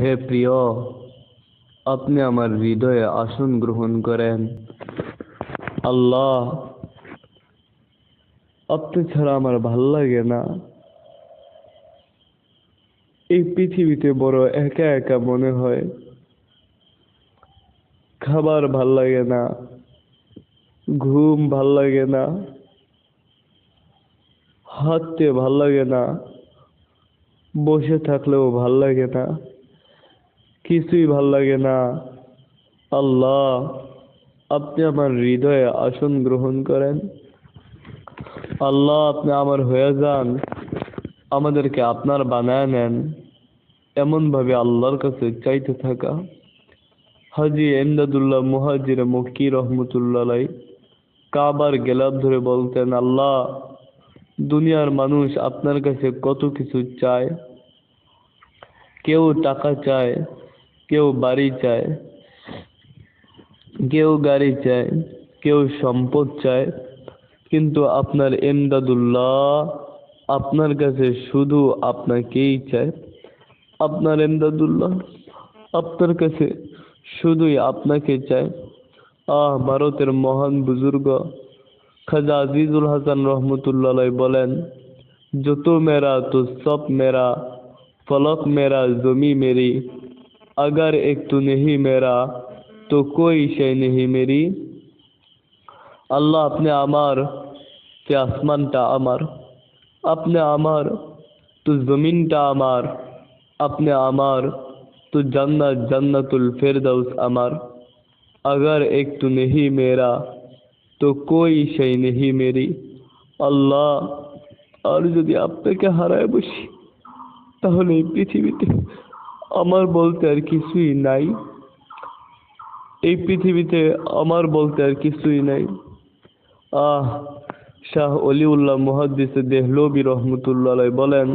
হে প্রিয়, আপনি আমার হৃদয়ে আসন গ্রহণ করেন। আল্লাহ, আপনি ছাড়া আমার ভালো লাগে না। এই পৃথিবীতে বড় একা একা মনে হয়। খাবার ভালো লাগে না, ঘুম ভালো লাগে না, হাঁটতে ভালো লাগে না, বসে থাকলেও ভালো লাগে না। কিছুই ভালো লাগে না। আল্লাহ, আপনি আমার হৃদয়ে আসন গ্রহণ করেন। আল্লাহ, আপনি আমার হয়ে যান। আমাদেরকে আপনার বানায় নেন। এমনভাবে আল্লাহর কাছে চাইতে থাকা। হাজি এমদাদুল্লাহ মুহাজির মক্কি রহমতুল্লাহ কাবার গেলাপ ধরে বলতেন, আল্লাহ, দুনিয়ার মানুষ আপনার কাছে কত কিছু চায়? কেউ টাকা চায় কেউ বাড়ি চায়, কেউ গাড়ি চায়, কেউ সম্পদ চায়, কিন্তু আপনার এমদাদুল্লাহ আপনার কাছে শুধু আপনাকেই চায়। আপনার এমদাদুল্লাহ আপনার কাছে শুধুই আপনাকে চায়। আহ, ভারতের মহান বুজুর্গ খাজা আজিজুল হাসান রহমতুল্লাহ বলেন, যত মেরা, তো সব মেরা, ফলক মেরা, জমি মেরি अगर एक तू नहीं मेरा तो कोई शय नहीं मेरी আল্লাহ আপনি আমার যে আসমানটা আমার আপনি আমার তো জমিনটা আমার আপনি আমার তো জান্নাত জান্নাতুল ফেরদাউস আমার अगर एक तू नहीं मेरा তো कोई शय नहीं मेरी আল্লাহ আর যদি আপনাকে হারায় বসি তাহলে এই পৃথিবীতে আমার বলতে আর কিছুই নাই। এই পৃথিবীতে আমার বলতে আর কিছুই নাই। আহ, শাহ অলিউল্লাহ মুহাদ্দিস দেহলবি রহমতুল্লাহ বলেন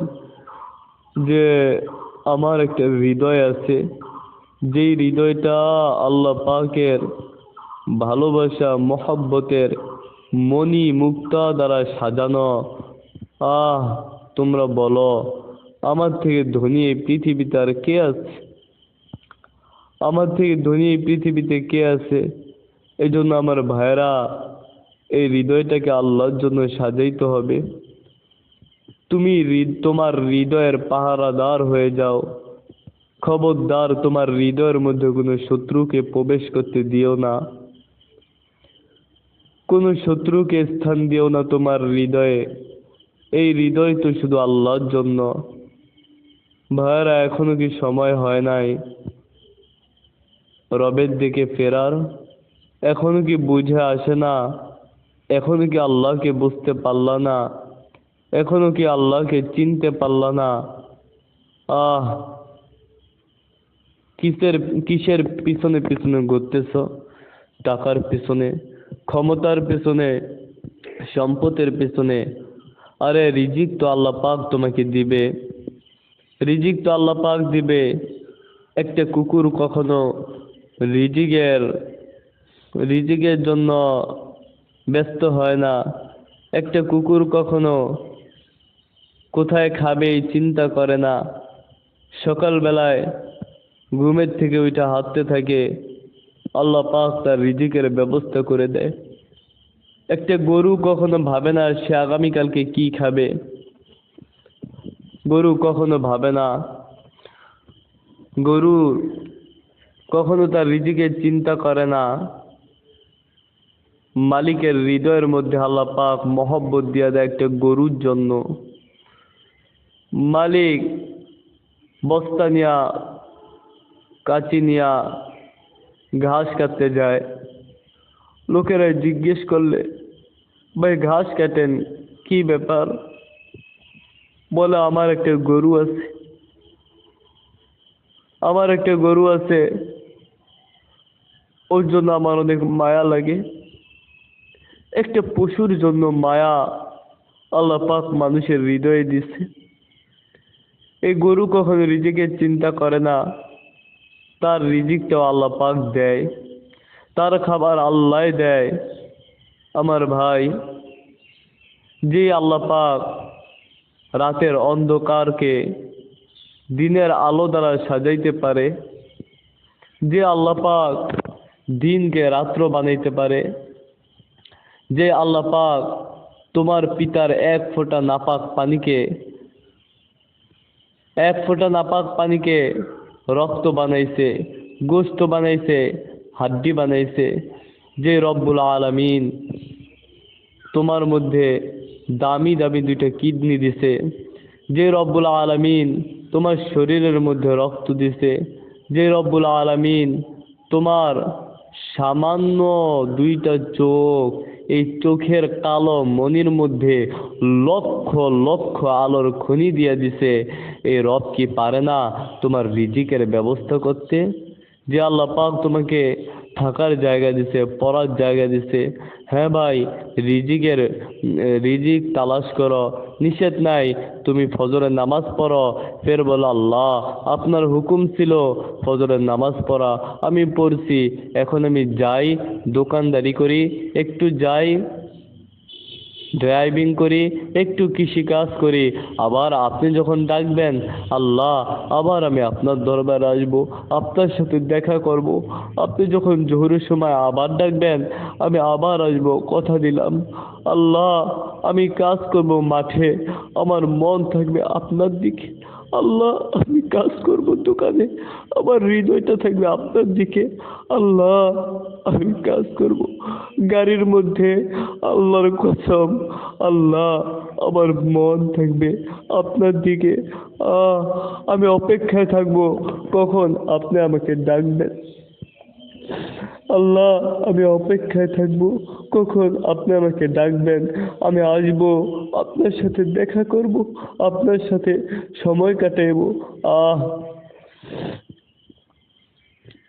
যে, আমার একটা হৃদয় আছে। যেই হৃদয়টা আল্লাহ পাকের ভালোবাসা, মহব্বতের মণি মুক্তা দ্বারা সাজানো। আহ, তোমরা বলো আমার থেকে ধনী এই পৃথিবীতে আর কে আছে? আমার থেকে ধনী এই পৃথিবীতে কে আছে? এই জন্য আমার ভাইরা এই হৃদয়টাকে আল্লাহর জন্য সাজাইতে হবে। তুমি তোমার হৃদয়ের পাহারাদার হয়ে যাও। খবরদার তোমার হৃদয়ের মধ্যে কোনো শত্রুকে প্রবেশ করতে দিও না। কোনো শত্রুকে স্থান দিও না তোমার হৃদয়ে। এই হৃদয় তো শুধু আল্লাহর জন্য। ভাইয়ারা এখনও কি সময় হয় নাই? রবের দিকে ফেরার? এখনও কি বুঝে আসে না? এখনও কি আল্লাহকে বুঝতে পারলা না? এখনও কি আল্লাহকে চিনতে পারলা না? আহ, কিসের কিসের পিছনে পিছনে ঘুরতেছ? টাকার পিছনে, ক্ষমতার পিছনে, সম্পদের পিছনে? আরে, রিজিক তো আল্লাহ পাক তোমাকে দিবে। রিজিক তো আল্লাহ পাক দিবে। একটা কুকুর কখনো রিজিকের রিজিকের জন্য ব্যস্ত হয় না। একটা কুকুর কখনো কোথায় খাবে চিন্তা করে না। সকালবেলায় ঘুমের থেকে ওইটা হাঁটতে থাকে। আল্লাহ পাক তার রিজিকের ব্যবস্থা করে দেয়। একটা গরু কখনো ভাবে না সে আগামীকালকে কি খাবে। গরু কখনো ভাবে না। গরু কখনো তার রিজিকের চিন্তা করে না। মালিকের হৃদয়ের মধ্যে আল্লাহ পাক মহব্বত দিয়া দেয় একটা গরুর জন্য। মালিক বস্তা নিয়া, কাচি নিয়া ঘাস কাটতে যায়। লোকেরা জিজ্ঞেস করলে, ভাই, ঘাস কাটেন, কি ব্যাপার? বলে, আমার একটা গরু আছে। আমার একটা গরু আছে। ওর জন্য আমার অনেক মায়া লাগে। একটা পশুর জন্য মায়া আল্লাহ পাক মানুষের হৃদয়ে দিচ্ছে। এই গরু কখনো রিজিকের চিন্তা করে না। তার রিজিকটাও আল্লাহ পাক দেয়। তার খাবার আল্লাহ দেয়। আমার ভাই, যে আল্লাহ পাক রাতের অন্ধকারকে দিনের আলো দ্বারা সাজাইতে পারে, যে আল্লাহ পাক দিনকে রাত্র বানাইতে পারে, যে আল্লাহ পাক তোমার পিতার এক ফোঁটা নাপাক পানিকে, এক ফোঁটা নাপাক পানিকে রক্ত বানাইছে, গোস্ত বানাইছে, হাড্ডি বানাইছে, যে রব্বুল আলামিন তোমার মধ্যে দামি দামি দুইটা কিডনি দিছে। যে রব্বুল আলামিন তোমার শরীরের মধ্যে রক্ত দিছে, যে রব্বুল আলামিন তোমার সামান্য দুইটা চোখ, এই চোখের কালো মনির মধ্যে লক্ষ লক্ষ আলোর খনি দিয়ে দিছে। এই রব কি পারে না তোমার রিজিকের ব্যবস্থা করতে? যে আল্লাহ পাক তোমাকে থাকার জায়গা দিছে, পড়ার জায়গা দিছে। হ্যাঁ ভাই, রিজিকের, রিজিক তালাশ করো। নিষেধ নাই, তুমি ফজরের নামাজ পড়ো। ফের বলো, আল্লাহ, আপনার হুকুম ছিল ফজরের নামাজ পড়া। আমি পড়ছি, এখন আমি যাই, দোকানদারি করি। একটু যাই ড্রাইভিং করি, একটু কৃষিকাজ করি। আবার আপনি যখন ডাকবেন, আল্লাহ, আবার আমি আপনার দরবার আসব, আপনার সাথে দেখা করব। আপনি যখন জোহরের সময় আবার ডাকবেন, আমি আবার আসব, কথা দিলাম। আল্লাহ, আমি কাজ করব মাঠে, আমার মন থাকবে আপনার দিকে। আল্লাহ, আমি কাজ করব দোকানে, আমার হৃদয়টা থাকবে আপনার দিকে। আল্লাহ, আমি কাজ করব গাড়ির মধ্যে, আল্লাহর কসম, আল্লাহ, আমার মন থাকবে আপনার দিকে। আমি অপেক্ষায় থাকব কখন আপনি আমাকে ডাকবেন। আল্লাহ, আমি অপেক্ষায় থাকব। কখন আপনি আমাকে ডাকবেন, আমি আসব, আপনার সাথে দেখা করব, আপনার সাথে সময় কাটাইব। আহ,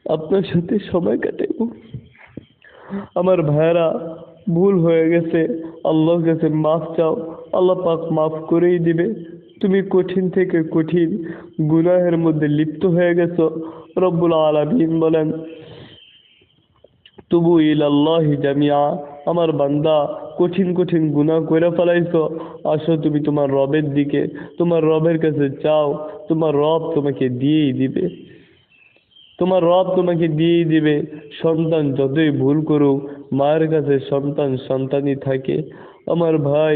আপনার সাথে সময় কাটাইব। আমার ভাইয়েরা, ভুল হয়ে গেছে। আল্লাহর কাছে মাফ চাও। আল্লাহ পাক মাফ করেই দিবে। তুমি কঠিন থেকে কঠিন গুনাহের মধ্যে লিপ্ত হয়ে গেছো। রব্বুল আলামিন বলেন তুবু ইলাল্লাহি জামিয়া আমার বান্দা কঠিন কঠিন গুনাহ কইরা ফেলাইছো। আসো তুমি তোমার রবের দিকে, তোমার রবের কাছে চাও তোমার রব তোমাকে দিয়েই দিবে। তোমার রব তোমাকে দিয়েই দিবে। সন্তান যতই ভুল করুক, মায়ের কাছে সন্তান, সন্তানই থাকে। আমার ভাই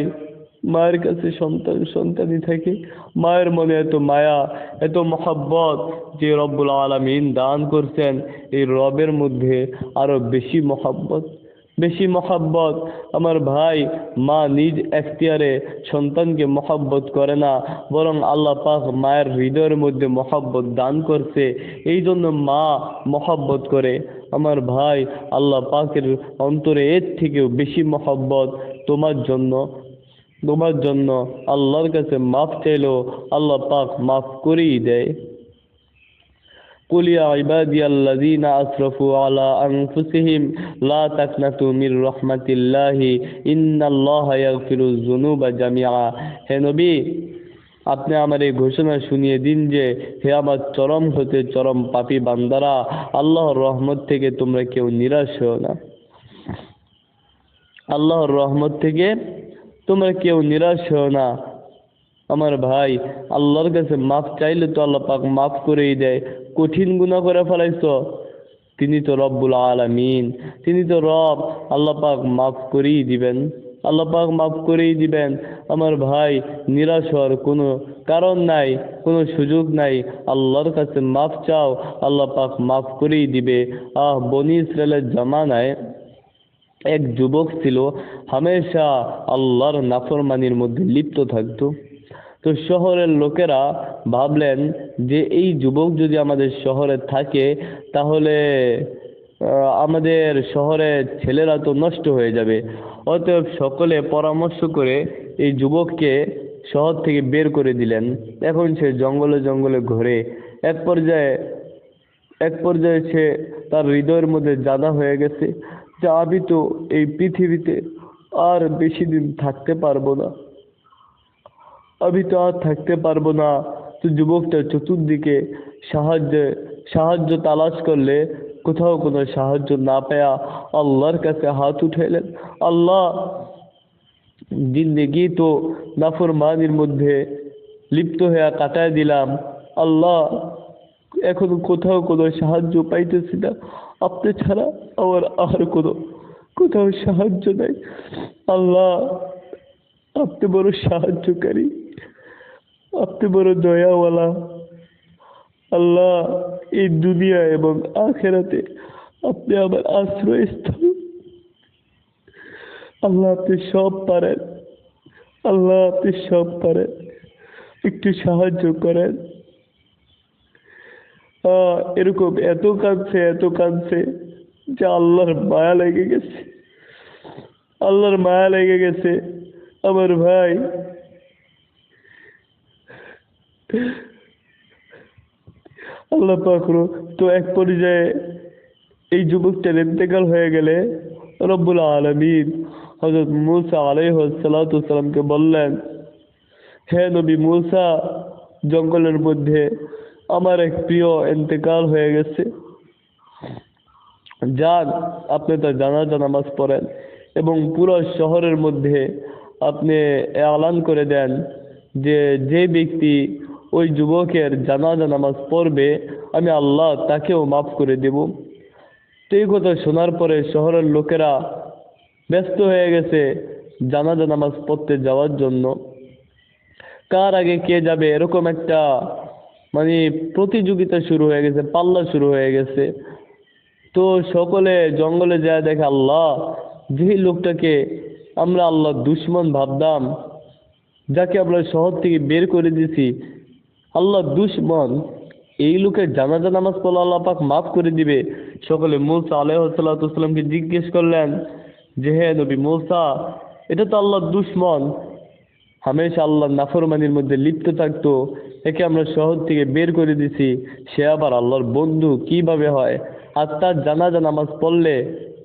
মায়ের কাছে সন্তান, সন্তানই থাকে। মায়ের মনে এত মায়া, এত মহাব্বত যে রব্বুল আলামিন দান করছেন, এই রবের মধ্যে আরও বেশি মহাব্বত। বেশি মহাব্বত। আমার ভাই, মা নিজ এখতিয়ারে সন্তানকে মহাব্বত করে না, বরং আল্লাহ পাক মায়ের হৃদয়ের মধ্যে মহাব্বত দান করছে। এই জন্য মা মহাব্বত করে। আমার ভাই, আল্লাহ পাকের অন্তরে এর থেকেও বেশি মহাব্বত তোমার জন্য। তোমার জন্য আল্লাহর কাছে মাফ চাইলো আল্লাহ পাক মাফ করেই দেয় قل يا عبادي الذين أسرفوا على أنفسهم لا تقنطوا من رحمة الله إن الله يغفر الذنوب جميعا হে নবী আপনি আমার এই ঘোষণা শুনিয়ে দিন যে হে আমার চরম হতে চরম পাপী বান্দারা আল্লাহর রহমত থেকে তোমরা কেউ নিরাশ হও না আল্লাহর রহমত থেকে তোমরা কেউ নিরাশ হও না। আমার ভাই, আল্লাহর কাছে মাফ চাইলে তো আল্লাহ পাক মাফ করেই দেয়। কঠিন গুনাহ করে ফেলাইছ? তিনি তো রব্বুল আলামিন। তিনি তো রব। আল্লাহ পাক মাফ করেই দিবেন। আল্লাহ পাক মাফ করেই দিবেন। আমার ভাই, নিরাশ হওয়ার কোনো কারণ নাই, কোনো সুযোগ নাই। আল্লাহর কাছে মাফ চাও, আল্লাহ পাক মাফ করেই দিবে। আহ, বনি ইসরায়েলের জামানায় এক যুবক ছিল, হামেশা আল্লাহর নাফরমানির মধ্যে লিপ্ত থাকতো। তো শহরের লোকেরা ভাবলেন যে এই যুবক যদি আমাদের শহরে থাকে, তাহলে আমাদের শহরের ছেলেরা তো নষ্ট হয়ে যাবে। অতএব সকলে পরামর্শ করে এই যুবককে শহর থেকে বের করে দিলেন। এখন সে জঙ্গলে জঙ্গলে ঘোরে। এক পর্যায়ে এক পর্যায়ে সে তার হৃদয়ের মধ্যে জাদা হয়ে গেছে। যে আমি তো এই পৃথিবীতে আর বেশি দিন থাকতে পারব না। আমি তো আর থাকতে পারব না। তো যুবকটা চতুর্দিকে সাহায্য সাহায্য তালাশ করলে কোথাও কোনো সাহায্য না পেয়া আল্লাহর কাছে হাত উঠাইলেন। আল্লাহ জিন্দেগি তো নাফর নাফরমানির মধ্যে লিপ্ত হয়ে কাটায় দিলাম। আল্লাহ এখন কোথাও কোনো সাহায্য পাইতেছি না। আপনি ছাড়া আমার আর কোনো, কোথাও সাহায্য নাই। আল্লাহ, আপনি বড় সাহায্যকারী। আপনি বড় দয়াওয়ালা। আল্লাহ, এই দুনিয়া এবং আখেরাতে আপনি আমার আশ্রয়স্থল। আল্লাহ, আপনি সব পারেন। আল্লাহ, আপনি সব পারেন। একটু সাহায্য করেন। এরকম এত কাঁদছে এত কাঁদছে যে আল্লাহর মায়া লেগে গেছে। আল্লাহর মায়া লেগে গেছে। আমার ভাই। আল্লাহ পাকরো তো এক পর্যায়ে এই যুবকটার ইন্তেকাল হয়ে গেলে রব্বুল আলমিন হজরত মুসা আলাইসালামকে বললেন, হে নবী মুসা, জঙ্গলের মধ্যে আমার এক প্রিয় ইন্তেকাল হয়ে গেছে। যান, আপনি তার জানাজা নামাজ পড়েন এবং পুরো শহরের মধ্যে আপনি এলান করে দেন যে যে ব্যক্তি ওই যুবকের জানাজা নামাজ পড়বে, আমি আল্লাহ তাকেও মাফ করে দেব। এই কথা শোনার পরে শহরের লোকেরা ব্যস্ত হয়ে গেছে জানাজা নামাজ পড়তে যাওয়ার জন্য। কার আগে কে যাবে এরকম একটা মানে প্রতিযোগিতা শুরু হয়ে গেছে, পাল্লা শুরু হয়ে গেছে। তো সকলে জঙ্গলে যায়, দেখে আল্লাহ যে লোকটাকে আমরা আল্লাহ দুশ্মন ভাবতাম, যাকে আমরা শহর থেকে বের করে দিছি আল্লাহ দুশ্মন, এই লোকের জানাজা নামাজ পড়লে আল্লাহ পাক মাফ করে দিবে। সকলে মুসা আলাইসাল্লাতামকে জিজ্ঞেস করলেন, যে হে নবী মুসা, এটা তো আল্লাহর দুশ্মন। হামেশা আল্লাহ নাফরমানির মধ্যে লিপ্ত থাকতো। একে আমরা শহর থেকে বের করে দিছি। সে আবার আল্লাহর বন্ধু, কীভাবে হয়? আর তার জানাজা নামাজ পড়লে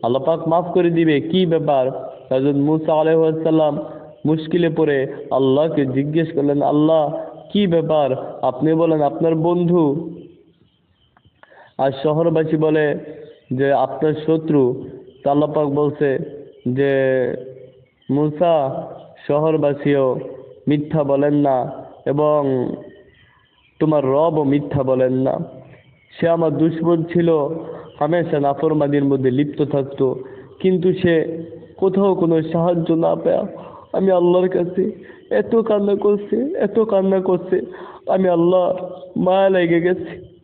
আল্লাহ পাক মাফ করে দিবে, কি ব্যাপার? হজরত মুসা আলাইসাল্লাম মুশকিলে পড়ে আল্লাহকে জিজ্ঞেস করলেন, আল্লাহ, কি ব্যাপার? আপনি বলেন, আপনার বন্ধু? আর শহরবাসী বলে যে, আপনার শত্রু। তো আল্লাহ বলছে যে, মুসা, শহরবাসীও মিথ্যা বলেন না এবং তোমার রবও মিথ্যা বলেন না। সে আমার দুশ্মন ছিল, হামেশা নাফরমানির মধ্যে লিপ্ত থাকতো, কিন্তু সে কোথাও কোনো সাহায্য না পেয়া। আমি আল্লাহর কাছে এত কান্না করছে, এত কান্না করছে, আমি আল্লাহ মায়া লেগে গেছে।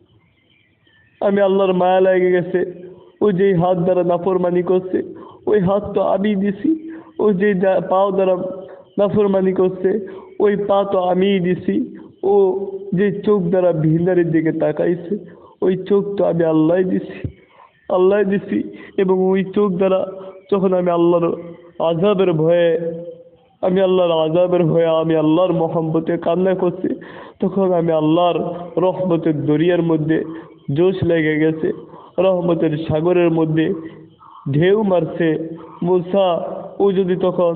আমি আল্লাহর মায়া লেগে গেছে। ও যেই হাত দ্বারা নাফরমানি করছে, ওই হাত তো আমি দিছি। ও যা- পাও দ্বারা নাফরমানি করছে, ওই পা তো আমিই দিছি। ও যে চোখ দ্বারা ভিন্দারের দিকে তাকাইছে, ওই চোখ তো আমি আল্লাহ দিছি আল্লাহ দিছি এবং ওই চোখ দ্বারা যখন আমি আল্লাহর আজাবের ভয়ে, আমি আল্লাহর আজাবের ভয়ে আমি আল্লাহর মহব্বতে কান্না করছি, তখন আমি আল্লাহর রহমতের দরিয়ার মধ্যে জোশ লেগে গেছে, রহমতের সাগরের মধ্যে ঢেউ মারছে। মুসা ও যদি তখন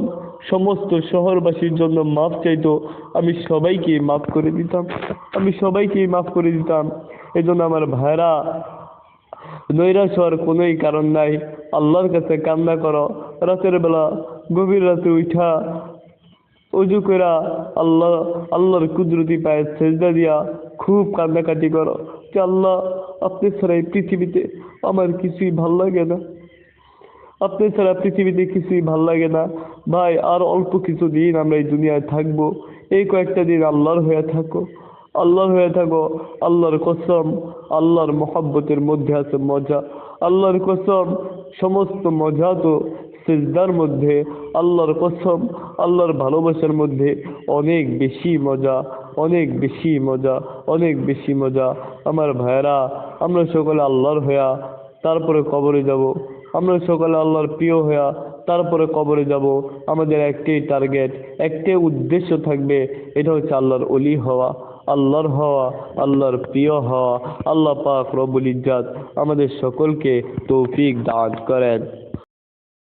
সমস্ত শহরবাসীর জন্য মাফ চাইতো। আমি সবাইকে মাফ করে দিতাম। আমি সবাইকেই মাফ করে দিতাম। এজন্য আমার ভাইরা নৈরাশ হওয়ার কোনোই কারণ নাই। আল্লাহর কাছে কান্না করো। রাতের বেলা, গভীর রাতে উঠা উজু করা আল্লাহ, আল্লাহর কুদরতি পায়ে সেজদা দিয়া খুব কান্নাকাটি করো। যে আল্লাহ, আপনি ছাড়া এই পৃথিবীতে আমার কিছুই ভালো লাগে না। আপনি ছাড়া পৃথিবীতে কিছুই ভালো লাগে না। ভাই, আর অল্প কিছু দিন আমরা এই দুনিয়ায় থাকব। এই কয়েকটা দিন আল্লাহর হয়ে থাকো। আল্লাহর হয়ে থাকো, আল্লাহর কসম, আল্লাহর মহাব্বতের মধ্যে আছে মজা। আল্লাহর কসম, সমস্ত মজা তো সেজদার মধ্যে। আল্লাহর কসম, আল্লাহর ভালোবাসার মধ্যে অনেক বেশি মজা, অনেক বেশি মজা, অনেক বেশি মজা। আমার ভাইয়েরা, আমরা সকলে আল্লাহর হইয়া তারপরে কবরে যাব। আমরা সকালে আল্লাহর প্রিয় হইয়া তারপরে কবরে যাব। আমাদের একটাই টার্গেট একটাই উদ্দেশ্য থাকবে, এটা হচ্ছে আল্লাহর অলি হওয়া, আল্লাহর হওয়া, আল্লাহর প্রিয় হওয়া। আল্লাহ পাক রবুল ইজাত আমাদের সকলকে তৌফিক দান করেন।